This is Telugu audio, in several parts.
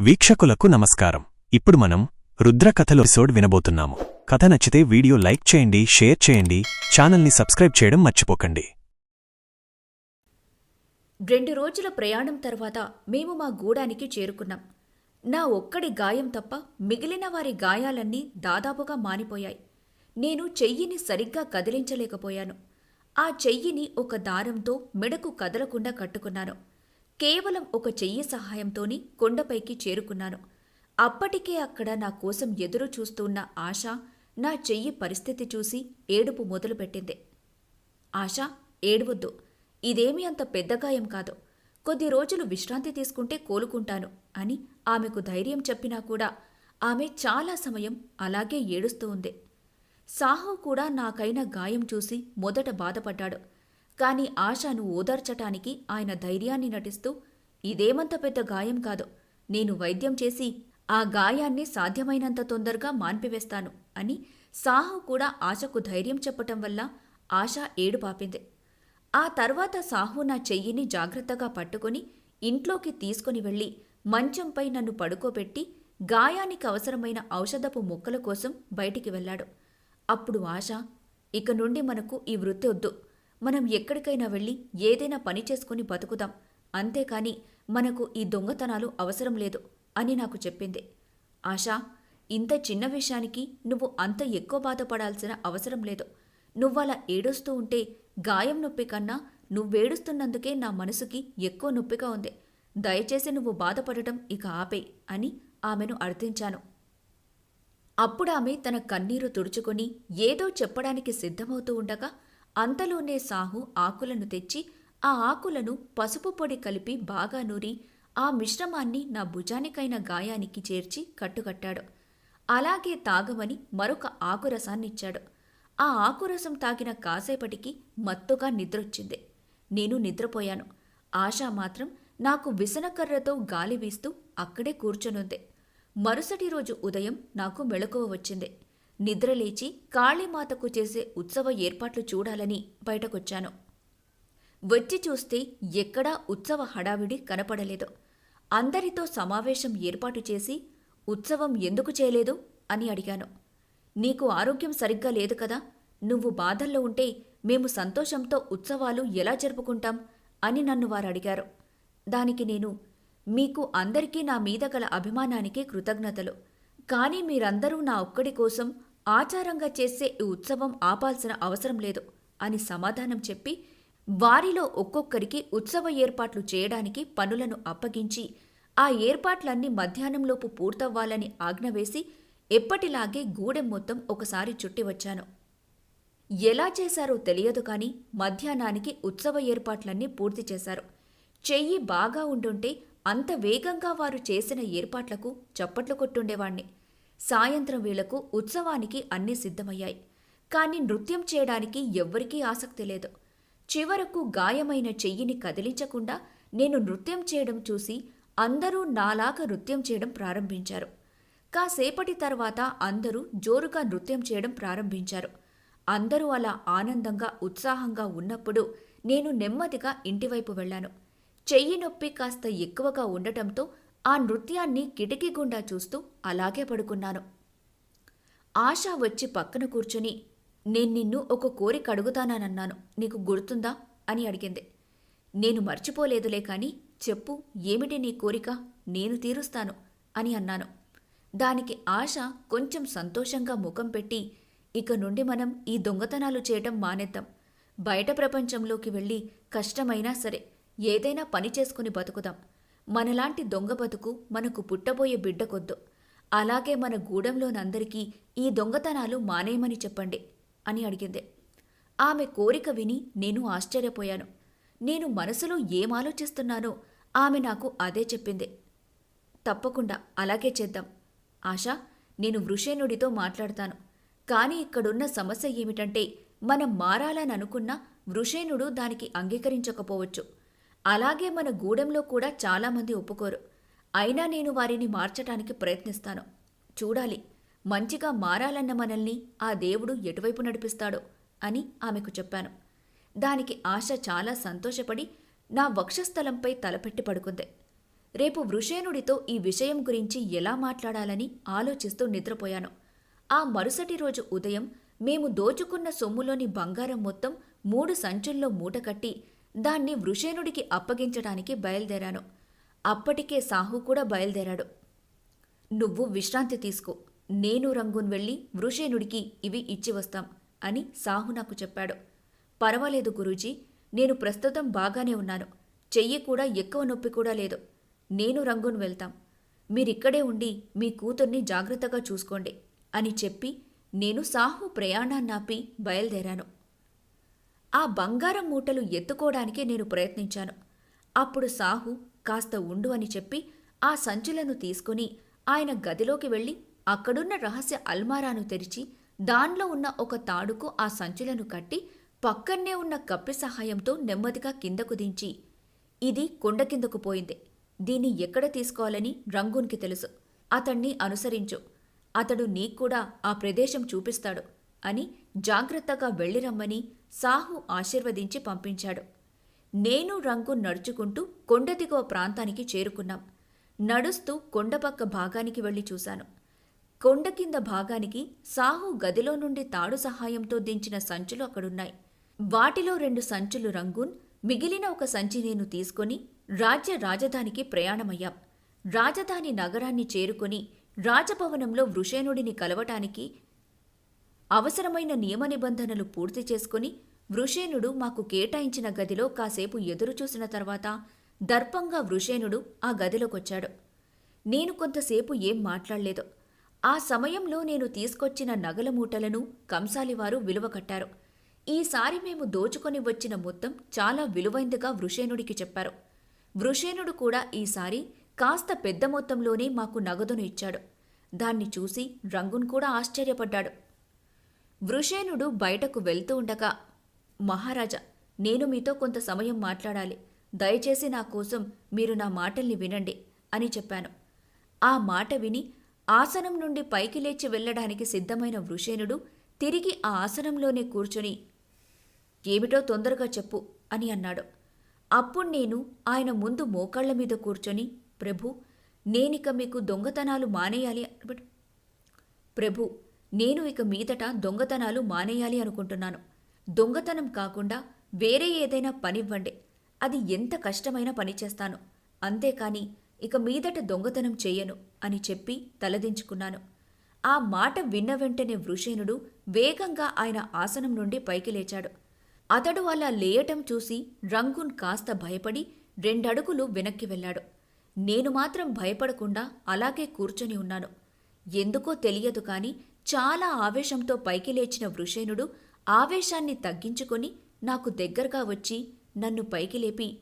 వీక్షకులకు నమస్కారం. ఇప్పుడు మనం రుద్ర ఎపిసోడ్ వినబోతున్నాము. కథ నచ్చితే వీడియో లైక్ చేయండి షేర్ చేయండి ఛానల్ని సబ్స్క్రైబ్ చేయడం మర్చిపోకండి. రెండు రోజుల ప్రయాణం తర్వాత మేము మా గూడానికి చేరుకున్నాం. నా ఒక్కడి గాయం తప్ప మిగిలిన వారి గాయాలన్నీ దాదాపుగా మానిపోయాయి. నేను చెయ్యిని సరిగ్గా కదిలించలేకపోయాను. ఆ చెయ్యిని ఒక దారంతో మెడకు కదలకుండా కట్టుకున్నాను. కేవలం ఒక చెయ్యి సహాయంతోని కొండపైకి చేరుకున్నాను. అప్పటికే అక్కడ నా కోసం ఎదురు చూస్తున్న ఆశ నా చెయ్యి పరిస్థితి చూసి ఏడుపు మొదలుపెట్టింది. ఆశ ఏడవద్దు. ఇదేమీ అంత పెద్ద గాయం కాదు. కొద్ది రోజులు విశ్రాంతి తీసుకుంటే కోలుకుంటాను అని ఆమెకు ధైర్యం చెప్పినా కూడా ఆమె చాలా సమయం అలాగే ఏడుస్తూ ఉంది. సాహు కూడా నాకైన గాయం చూసి మొదట బాధపడ్డాడు. కాని ఆశను ఓదార్చటానికి ఆయన ధైర్యాన్ని నటిస్తూ ఇదేమంత పెద్ద గాయం కాదు. నేను వైద్యం చేసి ఆ గాయాన్ని సాధ్యమైనంత తొందరగా మాన్పివేస్తాను అని సాహు కూడా ఆశకు ధైర్యం చెప్పటం వల్ల ఆశ ఏడు పాపింది ఆ తర్వాత సాహు నా చెయ్యిని జాగ్రత్తగా పట్టుకొని ఇంట్లోకి తీసుకుని వెళ్ళి మంచంపై నన్ను పడుకోబెట్టి గాయానికి అవసరమైన ఔషధపు మొక్కల కోసం బయటికి వెళ్ళాడు. అప్పుడు ఆశ ఇక నుండి మనకు ఈ వృత్తి వద్దు. మనం ఎక్కడికైనా వెళ్ళి ఏదైనా పని చేసుకుని బతుకుదాం. అంతేకాని మనకు ఈ దొంగతనాలు అవసరం లేదు అని నాకు చెప్పింది. ఆశా ఇంత చిన్న విషయానికి నువ్వు అంత ఎక్కువ బాధపడాల్సిన అవసరం లేదు. నువ్వలా ఏడుస్తూ ఉంటే గాయం నొప్పి కన్నా నువ్వేడుస్తున్నందుకే నా మనసుకి ఎక్కువ నొప్పిగా ఉంది. దయచేసి నువ్వు బాధపడటం ఇక ఆపే అని ఆమెను అర్థించాను. అప్పుడామె తన కన్నీరు తుడుచుకొని ఏదో చెప్పడానికి సిద్ధమవుతూ ఉండగా అంతలోనే సాహు ఆకులను తెచ్చి ఆ ఆకులను పసుపు పొడి కలిపి బాగా నూరి ఆ మిశ్రమాన్ని నా భుజానికైన గాయానికి చేర్చి కట్టుకట్టాడు. అలాగే తాగమని మరొక ఆకురసాన్నిచ్చాడు. ఆ ఆకురసం తాగిన కాసేపటికి మత్తుగా నిద్రొచ్చింది. నేను నిద్రపోయాను. ఆశా మాత్రం నాకు విసనకర్రతో గాలి వీస్తూ అక్కడే కూర్చొనుంది. మరుసటి రోజు ఉదయం నాకు మెళకువ వచ్చింది. నిద్రలేచి కాళీమాతకు చేసే ఉత్సవ ఏర్పాట్లు చూడాలని బయటకొచ్చాను. వచ్చి చూస్తే ఎక్కడా ఉత్సవ హడావిడి కనపడలేదు. అందరితో సమావేశం ఏర్పాటు చేసి ఉత్సవం ఎందుకు చేయలేదు అని అడిగాను. నీకు ఆరోగ్యం సరిగ్గా లేదు కదా నువ్వు బాధల్లో ఉంటే మేము సంతోషంతో ఉత్సవాలు ఎలా జరుపుకుంటాం అని నన్ను వారు అడిగారు దానికి నేను మీకు అందరికీ నా మీద గల అభిమానానికి కృతజ్ఞతలు. కానీ మీరందరూ నా ఒక్కడి కోసం ఆచారంగా చేసే ఈ ఉత్సవం ఆపాల్సిన అవసరం లేదు అని సమాధానం చెప్పి వారిలో ఒక్కొక్కరికి ఉత్సవ ఏర్పాట్లు చేయడానికి పనులను అప్పగించి ఆ ఏర్పాట్లన్నీ మధ్యాహ్నంలోపు పూర్తవ్వాలని ఆజ్ఞ వేసి ఎప్పటిలాగే గూడెం మొత్తం ఒకసారి చుట్టి వచ్చాను. ఎలా చేశారో తెలియదు కాని మధ్యాహ్నానికి ఉత్సవ ఏర్పాట్లన్నీ పూర్తి చేశారు. చెయ్యి బాగా ఉండుంటే అంత వేగంగా వారు చేసిన ఏర్పాట్లకు చప్పట్లు కొట్టుండేవాణ్ణి. సాయంత్రం వేళకు ఉత్సవానికి అన్నీ సిద్ధమయ్యాయి. కాని నృత్యం చేయడానికి ఎవ్వరికీ ఆసక్తి లేదు. చివరకు గాయమైన చెయ్యిని కదిలించకుండా నేను నృత్యం చేయడం చూసి అందరూ నాలాగా నృత్యం చేయడం ప్రారంభించారు. కాసేపటి తర్వాత అందరూ జోరుగా నృత్యం చేయడం ప్రారంభించారు. అందరూ అలా ఆనందంగా ఉత్సాహంగా ఉన్నప్పుడు నేను నెమ్మదిగా ఇంటివైపు వెళ్ళాను. చెయ్యి నొప్పి కాస్త ఎక్కువగా ఉండటంతో ఆ నృత్యాన్ని కిటికీ గుండా చూస్తూ అలాగే పడుకున్నాను. ఆశ వచ్చి పక్కన కూర్చుని నేను నిన్ను ఒక కోరిక అడుగుతానన్నాను. నీకు గుర్తుందా? అని అడిగింది. నేను మర్చిపోలేదులే కాని చెప్పు ఏమిటి నీ కోరిక? నేను తీరుస్తాను అని అన్నాను. దానికి ఆశ కొంచెం సంతోషంగా ముఖం పెట్టి ఇక నుండి మనం ఈ దొంగతనాలు చేయటం మానేద్దాం. బయట ప్రపంచంలోకి వెళ్ళి కష్టమైనా సరే ఏదైనా పని చేసుకుని బతుకుదాం. మనలాంటి దొంగ బతుకు మనకు పుట్టబోయే బిడ్డకొద్దు అలాగే మన గూడెంలోనందరికీ ఈ దొంగతనాలు మానేయమని చెప్పండి అని అడిగింది. ఆమె కోరిక విని నేను ఆశ్చర్యపోయాను. నేను మనసులో ఏం ఆలోచిస్తున్నానో ఆమె నాకు అదే చెప్పింది. తప్పకుండా అలాగే చేద్దాం. ఆశా నేను వృషేణుడితో మాట్లాడతాను. కానీ ఇక్కడున్న సమస్య ఏమిటంటే మనం మారాలని అనుకున్నా వృషేణుడు దానికి అంగీకరించకపోవచ్చు. అలాగే మన గూడెంలో కూడా చాలామంది ఒప్పుకోరు. అయినా నేను వారిని మార్చటానికి ప్రయత్నిస్తాను. చూడాలి. మంచిగా మారాలన్న మనల్ని ఆ దేవుడు ఎటువైపు నడిపిస్తాడో అని ఆమెకు చెప్పాను. దానికి ఆశ చాలా సంతోషపడి నా వక్షస్థలంపై తలపెట్టి పడుకుంది. రేపు వృషేనుడితో ఈ విషయం గురించి ఎలా మాట్లాడాలని ఆలోచిస్తూ నిద్రపోయాను. ఆ మరుసటి రోజు ఉదయం మేము దోచుకున్న సొమ్ములోని బంగారం మొత్తం మూడు సంచుల్లో మూటకట్టి దాన్ని వృషేనుడికి అప్పగించడానికి బయలుదేరాను. అప్పటికే సాహు కూడా బయలుదేరాడు. నువ్వు విశ్రాంతి తీసుకో. నేను రంగున్ వెళ్ళి వృషేనుడికి ఇవి ఇచ్చి వస్తాం అని సాహు నాకు చెప్పాడు. పర్వాలేదు గురూజీ నేను ప్రస్తుతం బాగానే ఉన్నాను. చెయ్యి కూడా ఎక్కువ నొప్పి కూడా లేదు. నేను రంగున్ వెళ్తాం. మీరిక్కడే ఉండి మీ కూతుర్ని జాగ్రత్తగా చూసుకోండి అని చెప్పి నేను సాహు ప్రయాణాన్నాపి బయలుదేరాను. ఆ బంగారం మూటలు ఎత్తుకోవడానికే నేను ప్రయత్నించాను. అప్పుడు సాహు కాస్త ఉండు అని చెప్పి ఆ సంచులను తీసుకుని ఆయన గదిలోకి వెళ్ళి అక్కడున్న రహస్య అల్మారాను తెరిచి దానిలో ఉన్న ఒక తాడుకు ఆ సంచులను కట్టి పక్కన్నే ఉన్న కప్పి సహాయంతో నెమ్మదిగా కిందకు దించి ఇది కొండ కిందకు పోయింది. దీన్ని ఎక్కడ తీసుకోవాలని రంగూన్కి తెలుసు. అతణ్ణి అనుసరించు. అతడు నీక్కూడా ఆ ప్రదేశం చూపిస్తాడు అని జాగ్రత్తగా వెళ్ళిరమ్మని సాహు ఆశీర్వదించి పంపించాడు. నేను రంగు నడుచుకుంటూ కొండ దిగువ ప్రాంతానికి చేరుకున్నాం. నడుస్తూ కొండపక్క భాగానికి వెళ్ళి చూశాను. కొండ కింద భాగానికి సాహు గదిలో నుండి తాడు సహాయంతో దించిన సంచులు అక్కడున్నాయి. వాటిలో రెండు సంచులు రంగూన్ మిగిలిన ఒక సంచి నేను తీసుకొని రాజ్య రాజధానికి ప్రయాణమయ్యాం. రాజధాని నగరాన్ని చేరుకొని రాజభవనంలో వృషేనుడిని కలవటానికి అవసరమైన నియమ నిబంధనలు పూర్తి చేసుకుని వృషేణుడు మాకు కేటాయించిన గదిలో కాసేపు ఎదురుచూసిన తర్వాత దర్పంగా వృషేణుడు ఆ గదిలోకొచ్చాడు. నేను కొంతసేపు ఏం మాట్లాడలేదు. ఆ సమయంలో నేను తీసుకొచ్చిన నగల మూటలను కంసాలివారు విలువ కట్టారు. ఈసారి మేము దోచుకొని వచ్చిన మొత్తం చాలా విలువైందిగా వృషేణుడికి చెప్పారు. వృషేణుడు కూడా ఈసారి కాస్త పెద్ద మొత్తంలోనే మాకు నగదును ఇచ్చాడు. దాన్ని చూసి రంగున్ కూడా ఆశ్చర్యపడ్డాడు. వృషేణుడు బయటకు వెళ్తూ ఉండగా మహారాజా నేను మీతో కొంత సమయం మాట్లాడాలి. దయచేసి నా కోసం మీరు నా మాటల్ని వినండి అని చెప్పాను. ఆ మాట విని ఆసనం నుండి పైకి లేచి వెళ్ళడానికి సిద్ధమైన వృషేణుడు తిరిగి ఆ ఆసనంలోనే కూర్చొని ఏమిటో తొందరగా చెప్పు అని అన్నాడు. అప్పుడు నేను ఆయన ముందు మోకాళ్ళ మీద కూర్చొని ప్రభు నేనిక మీకు దొంగతనాలు మానేయాలి ప్రభు నేను ఇక మీదట దొంగతనాలు మానేయాలి అనుకుంటున్నాను. దొంగతనం కాకుండా వేరే ఏదైనా పనివ్వండి. అది ఎంత కష్టమైన పని చేస్తాను. అంతేకాని ఇక మీదట దొంగతనం చెయ్యను అని చెప్పి తలదించుకున్నాను. ఆ మాట విన్న వెంటనే వృషేనుడు వేగంగా ఆయన ఆసనం నుండి పైకి లేచాడు. అతడు అలా లేయటం చూసి రంగున్ కాస్త భయపడి రెండడుగులు వెనక్కి వెళ్ళాడు. నేను మాత్రం భయపడకుండా అలాగే కూర్చొని ఉన్నాను. ఎందుకో తెలియదు కాని చాలా ఆవేశంతో పైకి లేచిన వృషేనుడు ఆవేశాన్ని తగ్గించుకొని నాకు దగ్గరగా వచ్చి నన్ను పైకి లేపి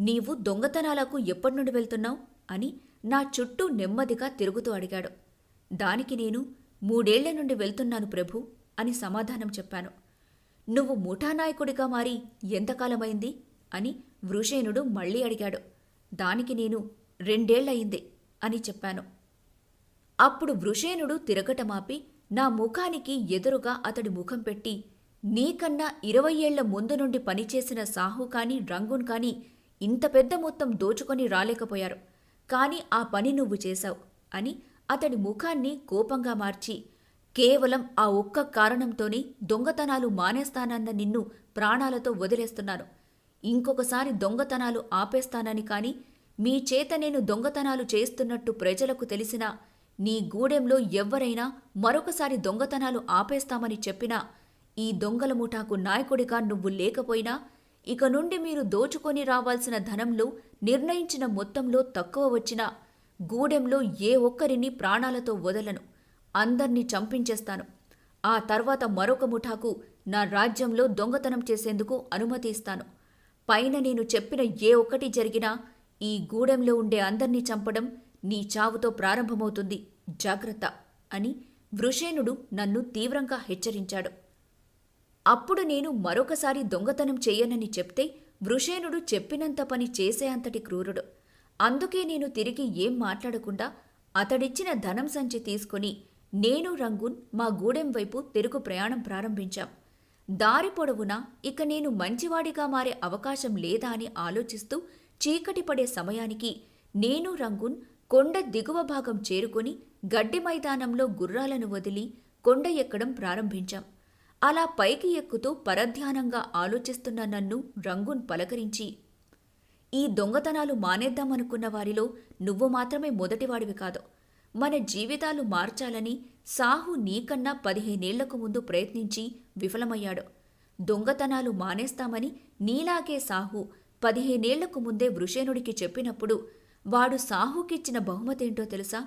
నీవు దొంగతనాలకు ఎప్పటి నుండి వెళ్తున్నావు? అని నా చుట్టూ నెమ్మదిగా తిరుగుతూ అడిగాడు. దానికి నేను మూడేళ్ళ నుండి వెళ్తున్నాను ప్రభు అని సమాధానం చెప్పాను. నువ్వు ముఠానాయకుడిగా మారి ఎంతకాలమైంది? అని వృషేనుడు మళ్ళీ అడిగాడు. దానికి నేను రెండేళ్ళయింది అని చెప్పాను. అప్పుడు వృషేణుడు తిరగటమాపి నా ముఖానికి ఎదురుగా అతడి ముఖం పెట్టి నీకన్నా ఇరవై ఏళ్ళ ముందు నుండి పనిచేసిన సాహు కాని రంగున్ కాని ఇంత పెద్ద మొత్తం దోచుకొని రాలేకపోయారు. కాని ఆ పని నువ్వు చేశావు అని అతడి ముఖాన్ని కోపంగా మార్చి కేవలం ఆ ఒక్క కారణంతోనే దొంగతనాలు మానేస్తానన్న నిన్ను ప్రాణాలతో వదిలేస్తున్నాను. ఇంకొకసారి దొంగతనాలు ఆపేస్తానని కాని మీ చేత నేను దొంగతనాలు చేస్తున్నట్టు ప్రజలకు తెలిసినా నీ గూడెంలో ఎవ్వరైనా మరొకసారి దొంగతనాలు ఆపేస్తామని చెప్పినా ఈ దొంగల ముఠాకు నాయకుడిగా నువ్వు లేకపోయినా ఇక నుండి మీరు దోచుకొని రావాల్సిన ధనంలో నిర్ణయించిన మొత్తంలో తక్కువ వచ్చినా గూడెంలో ఏ ఒక్కరిని ప్రాణాలతో వదలను అందర్నీ చంపించేస్తాను. ఆ తర్వాత మరొక ముఠాకు నా రాజ్యంలో దొంగతనం చేసేందుకు అనుమతి ఇస్తాను. పైన నేను చెప్పిన ఏ ఒక్కటి జరిగినా ఈ గూడెంలో ఉండే అందర్నీ చంపడం నీ చావుతో ప్రారంభమవుతుంది. జాగ్రత్త అని వృషేణుడు నన్ను తీవ్రంగా హెచ్చరించాడు. అప్పుడు నేను మరొకసారి దొంగతనం చెయ్యనని చెప్తే వృషేణుడు చెప్పినంత పని చేసే అంతటి క్రూరుడు. అందుకే నేను తిరిగి ఏం మాట్లాడకుండా అతడిచ్చిన ధనం సంచి తీసుకుని నేను రంగున్ మా గూడెం వైపు తిరుగు ప్రయాణం ప్రారంభించాం. దారి పొడవునా ఇక నేను మంచివాడిగా మారే అవకాశం లేదా అని ఆలోచిస్తూ చీకటి పడే సమయానికి నేను రంగున్ కొండ దిగువ భాగం చేరుకొని గడ్డి మైదానంలో గుర్రాలను వదిలి కొండ ఎక్కడం ప్రారంభించాం. అలా పైకి ఎక్కుతూ పరధ్యానంగా ఆలోచిస్తున్న నన్ను రంగున్ పలకరించి ఈ దొంగతనాలు మానేద్దామనుకున్న వారిలో నువ్వు మాత్రమే మొదటివాడివి కాదు. మన జీవితాలు మార్చాలని సాహు నీకన్నా పదిహేనేళ్ళకు ముందు ప్రయత్నించి విఫలమయ్యాడు. దొంగతనాలు మానేస్తామని నీలాగే సాహు పదిహేనేళ్ళకు ముందే వృషేనుడికి చెప్పినప్పుడు వాడు సాహుకిచ్చిన బహుమతేంటో తెలుసా?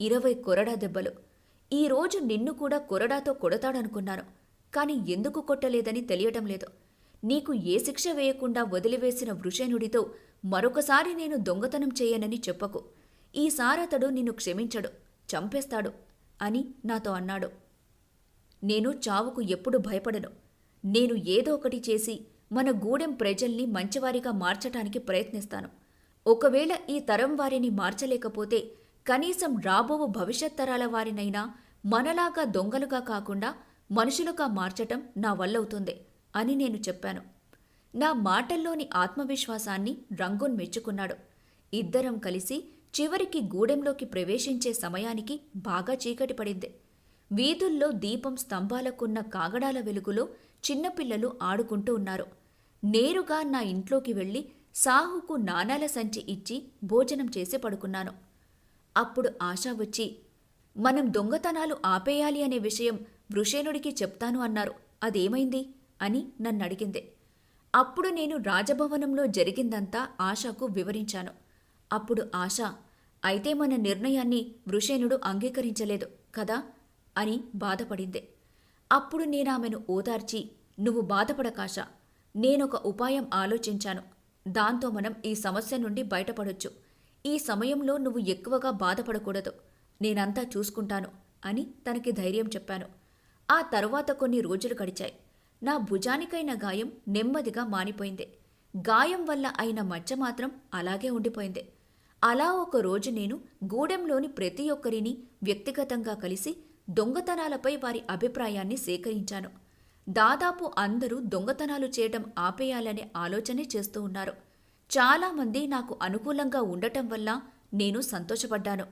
ఇరవై కొరడా దెబ్బలు. ఈరోజు నిన్ను కూడా కొరడాతో కొడతాడనుకున్నాను. కాని ఎందుకు కొట్టలేదని తెలియటం లేదు. నీకు ఏ శిక్ష వేయకుండా వదిలివేసిన వృషేనుడితో మరొకసారి నేను దొంగతనం చేయనని చెప్పకు. ఈసారతడు నిన్ను క్షమించడు చంపేస్తాడు అని నాతో అన్నాడు. నేను చావుకు ఎప్పుడు భయపడను. నేను ఏదో ఒకటి చేసి మన గూడెం ప్రజల్ని మంచివారిగా మార్చటానికి ప్రయత్నిస్తాను. ఒకవేళ ఈ తరం వారిని మార్చలేకపోతే కనీసం రాబోవు భవిష్యత్ తరాల వారినైనా మనలాగా దొంగలుగా కాకుండా మనుషులుగా మార్చటం నా వల్లవుతుంది అని నేను చెప్పాను. నా మాటల్లోని ఆత్మవిశ్వాసాన్ని రంగున్ మెచ్చుకున్నాడు. ఇద్దరం కలిసి చివరికి గూడెంలోకి ప్రవేశించే సమయానికి బాగా చీకటి పడింది. వీధుల్లో దీపం స్తంభాలకున్న కాగడాల వెలుగులో చిన్నపిల్లలు ఆడుకుంటూ ఉన్నారు. నేరుగా నా ఇంట్లోకి వెళ్ళి సాహుకు నాణాల సంచి ఇచ్చి భోజనం చేసి పడుకున్నాను. అప్పుడు ఆశ వచ్చి మనం దొంగతనాలు ఆపేయాలి అనే విషయం వృషేణుడికి చెప్తాను అన్నారు. అదేమైంది? అని నన్ను అడిగింది అప్పుడు నేను రాజభవనంలో జరిగిందంతా ఆశకు వివరించాను. అప్పుడు ఆశ అయితే మన నిర్ణయాన్ని వృషేణుడు అంగీకరించలేదు కదా? అని బాధపడింది. అప్పుడు నేనామెను ఓదార్చి నువ్వు బాధపడకాశ నేనొక ఉపాయం ఆలోచించాను. దాంతో మనం ఈ సమస్య నుండి బయటపడొచ్చు. ఈ సమయంలో నువ్వు ఎక్కువగా బాధపడకూడదు. నేనంతా చూసుకుంటాను అని తనకి ధైర్యం చెప్పాను. ఆ తరువాత కొన్ని రోజులు గడిచాయి. నా భుజానికైన గాయం నెమ్మదిగా మానిపోయింది. గాయం వల్ల అయిన మచ్చ మాత్రం అలాగే ఉండిపోయింది. అలా ఒక రోజు నేను గూడెంలోని ప్రతి ఒక్కరిని వ్యక్తిగతంగా కలిసి దొంగతనాలపై వారి అభిప్రాయాన్ని సేకరించాను. దాదాపు అందరూ దొంగతనాలు చేయటం ఆపేయాలనే ఆలోచనే చేస్తూ ఉన్నారు. చాలామంది నాకు అనుకూలంగా ఉండటం వల్ల నేను సంతోషపడ్డాను.